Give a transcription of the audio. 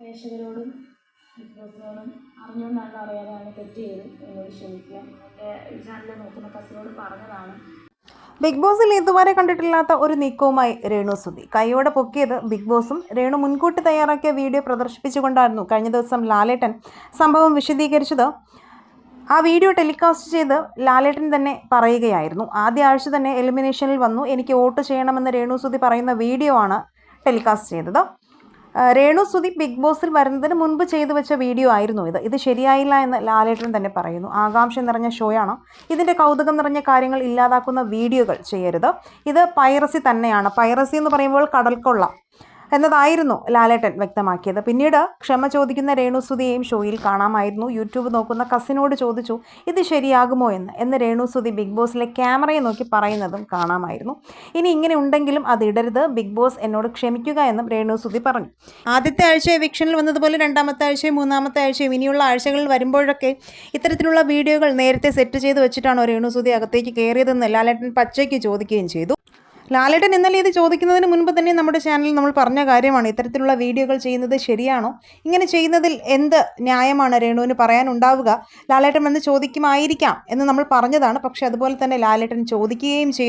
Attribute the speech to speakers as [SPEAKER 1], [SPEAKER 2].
[SPEAKER 1] പ്രേക്ഷകരോടും big ബോസിനോടും അറിഞ്ഞുകൊണ്ടാണ് അറിയാതെയാണ് തെറ്റ് ചെയ്തു എന്നോട് ക്ഷമിക്കുക. എന്റെ ഈ ചാനൽ നോക്കുന്ന കസിനോട് പറഞ്ഞതാണ്.
[SPEAKER 2] ബിഗ് ബോസിൽ ഇതുവരെ കണ്ടിട്ടില്ലാത്ത ഒരു നീക്കവുമായി രേണു സുധി. കൈയോടെ പൊക്കിയത് ബിഗ് ബോസും രേണു മുൻകൂട്ടി തയ്യാറാക്കിയ വീഡിയോ പ്രദർശിപ്പിച്ചുകൊണ്ടായിരുന്നു കഴിഞ്ഞ ദിവസം ലാലേട്ടൻ സംഭവം വിശദീകരിച്ചത്. ആ വീഡിയോ ടെലികാസ്റ്റ് ചെയ്ത് ലാലേട്ടൻ തന്നെ പറയുകയായിരുന്നു. ആദ്യ ആഴ്ച തന്നെ എലിമിനേഷനിൽ വന്നു. എനിക്ക് വോട്ട് ചെയ്യണമെന്ന് രേണു സുധി പറയുന്ന വീഡിയോ ആണ് ടെലികാസ്റ്റ് ചെയ്തത്. രേണു സുധി ബിഗ് ബോസിൽ വരുന്നതിന് മുൻപ് ചെയ്തു വെച്ച വീഡിയോ ആയിരുന്നു ഇത്. ഇത് ശരിയായില്ല എന്ന് ലാലേട്ടൻ തന്നെ പറയുന്നു. ആകാംക്ഷ നിറഞ്ഞ ഷോയാണ് ഇതിന്റെ കൗതുകം നിറഞ്ഞ കാര്യങ്ങൾ ഇല്ലാതാക്കുന്ന വീഡിയോകൾ ചെയ്യരുത്. ഇത് പൈറസി തന്നെയാണ്. പൈറസി എന്ന് പറയുമ്പോൾ കടൽക്കൊള്ള. എന്നതായിരുന്നു ലാലേട്ടൻ വ്യക്തമാക്കിയത്. പിന്നീട് ക്ഷമ ചോദിക്കുന്ന രേണുസുതിയെയും ഷോയിൽ കാണാമായിരുന്നു. യൂട്യൂബ് നോക്കുന്ന കസിനോട് ചോദിച്ചു ഇത് ശരിയാകുമോ എന്ന്? എന്ന് രേണുസുതി ബിഗ് ബോസിലെ ക്യാമറയെ നോക്കി പറയുന്നതും കാണാമായിരുന്നു. ഇനി ഇങ്ങനെ ഉണ്ടെങ്കിലും അത് ഇടരുത്. ബിഗ് ബോസ് എന്നോട് ക്ഷമിക്കുക എന്നും രേണുസുതി പറഞ്ഞു. ആദ്യത്തെ ആഴ്ച എവിക്ഷനിൽ വന്നതുപോലെ രണ്ടാമത്തെ ആഴ്ചയും മൂന്നാമത്തെ ആഴ്ചയും ഇനിയുള്ള ആഴ്ചകളിൽ വരുമ്പോഴൊക്കെ ഇത്തരത്തിലുള്ള വീഡിയോകൾ നേരത്തെ സെറ്റ് ചെയ്ത് വെച്ചിട്ടാണോ രേണുസുതി അകത്തേക്ക് കയറിയതെന്ന് ലാലേട്ടൻ പച്ചയ്ക്ക് ചോദിക്കുകയും ചെയ്തു. ലാലേട്ടൻ ഇന്നലെ ഇത് ചോദിക്കുന്നതിന് മുൻപ് തന്നെ നമ്മുടെ ചാനലിൽ നമ്മൾ പറഞ്ഞ കാര്യമാണ്. ഇത്തരത്തിലുള്ള വീഡിയോകൾ ചെയ്യുന്നത് ശരിയാണോ? ഇങ്ങനെ ചെയ്യുന്നതിൽ എന്ത് ന്യായമാണ് രേണുവിന് പറയാനുണ്ടാവുക? ലാലേട്ടൻ വന്ന് ചോദിക്കുമായിരിക്കാം എന്ന് നമ്മൾ പറഞ്ഞതാണ്. പക്ഷേ അതുപോലെ തന്നെ ലാലേട്ടൻ ചോദിക്കുകയും ചെയ്തു.